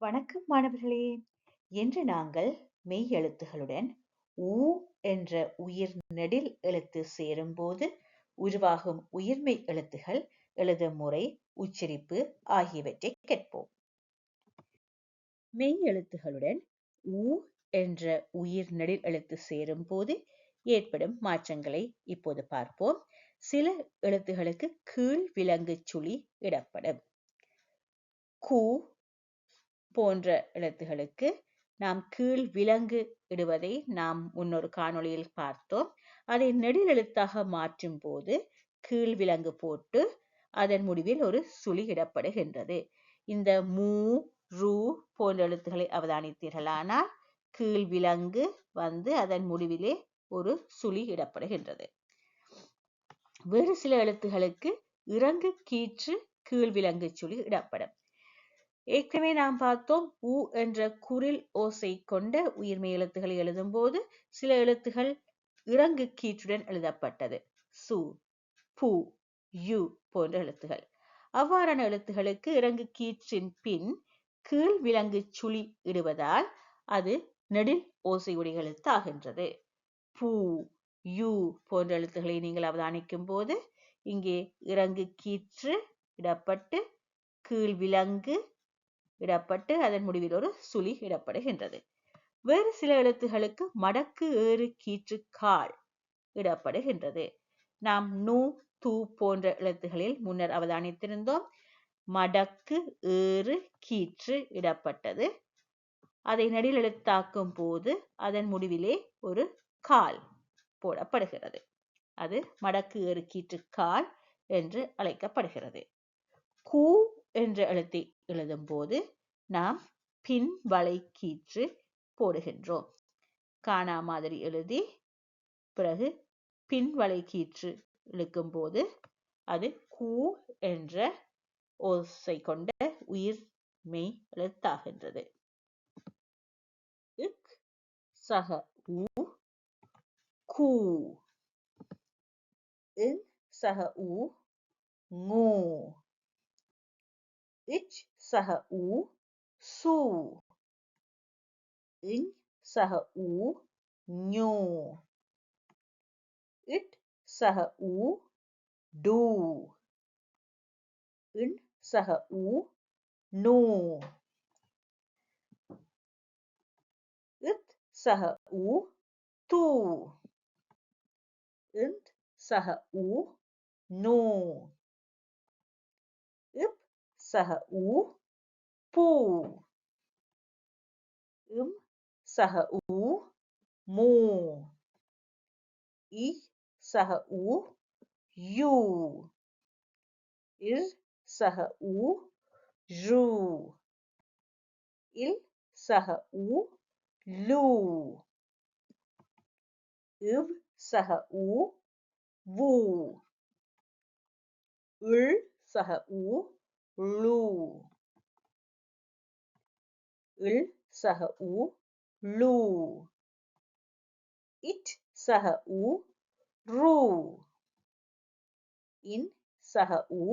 வணக்கம் மாணவர்களே. என்று நாங்கள் மெய் எழுத்துகளுடன் ஊ என்ற உயிர் நெடில் எழுத்து சேரும்போது உருவாகும் உயிர்மெய் எழுத்துகள் எழுதும் முறை உச்சரிப்பு ஆகியவற்றை கேட்போம். மெய் எழுத்துகளுடன் ஊ என்ற உயிர் நெடில் எழுத்து சேரும் போது ஏற்படும் மாற்றங்களை இப்போது பார்ப்போம். சில எழுத்துகளுக்கு கீழ் விலங்கு சுழி இடப்படும். கு போன்ற எழுத்துகளுக்கு நாம் கீழ் விலங்கு இடுவதை நாம் முன்னொரு காணொளியில் பார்த்தோம். அதை நெடில் எழுத்தாக மாற்றும் போது கீழ் விலங்கு போட்டு அதன் முடிவில் ஒரு சுழி இடப்படுகின்றது. இந்த மூ ரூ போன்ற எழுத்துக்களை அவதானித்தீர்களானால் கீழ் விலங்கு வந்து அதன் முடிவிலே ஒரு சுழி இடப்படுகின்றது. வேறு சில எழுத்துகளுக்கு இறங்கு கீற்று கீழ் விலங்கு சுழி இடப்படும். ஏற்கனவே நாம் பார்த்தோம் உ என்ற குரில் ஓசை கொண்ட உயிர்மெய் எழுத்துக்களை எழுதும்போது சில எழுத்துகள் இறங்கு கீற்றுடன் எழுதப்பட்டது. சு பு யு போன்ற எழுத்துகள். அவ்வாறான எழுத்துகளுக்கு இறங்கு கீற்றின் பின் கீழ் விலங்கு சுழி இடுவதால் அது நெடில் ஓசையுடைய எழுத்து ஆகின்றது பூ யூ போன்ற எழுத்துக்களை நீங்கள் அவதானிக்கும் போது இங்கே இறங்கு கீற்று இடப்பட்டு கீழ் விலங்கு இடப்பட்டு அதன் முடிவில் ஒரு சுழி இடப்படுகின்றது. வேறு சில எழுத்துகளுக்கு மடக்கு ஏறு கீற்று கால் இடப்படுகின்றது. நாம் நூ தூ போன்ற எழுத்துகளில் முன்னர் அவதானித்திருந்தோம். மடக்கு ஏறு கீற்று இடப்பட்டது. அதை நடில் எழுத்தாக்கும் போது அதன் முடிவிலே ஒரு கால் போடப்படுகிறது. அது மடக்கு ஏறு கீற்று கால் என்று அழைக்கப்படுகிறது. கூ என்ற எழுத்தை எழுதும் போது நாம் பின் வளை கீற்று போடுகின்றோம். காணா மாதிரி எழுதி பிறகு பின் வளை கீற்று இழுக்கும் போது அது கூ என்ற ஓசை கொண்ட உயிர் மெய் எழுத்தாகின்றது. சக ஊ கூ. சக ஊ ngô ich सह उ सु ñ सह उ ञू इट सह उ डू ण सह उ नू इत सह उ तू int सह उ नू sah u பூ இம் சக ஊ மூ இ சக ஊ யூ இர் சக ஊ ரு இல் சக ஊ லூ இவ் சக ஊ வு இள் சக ஊ லூ. இல் சக உ லூ. இட் சக உ ரூ. இன் சக உ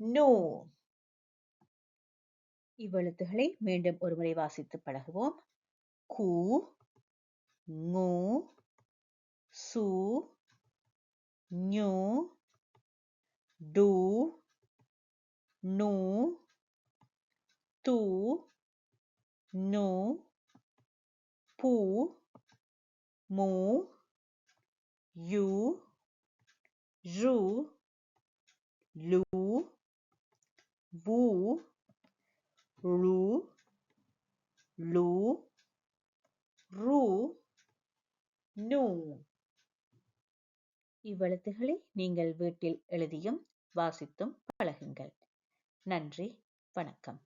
நூ. இவ்வெழுத்துகளை மீண்டும் ஒருமுறை வாசித்து பழகுவோம். கு ngு சு ஞு. டு. நு து நு பூ மூ யு ரு லு வு ரு லு ரு நு இவ்வெழுத்துகளை நீங்கள் வீட்டில் எழுதியும் வாசித்தும் பழகுங்கள். நன்றி வணக்கம்.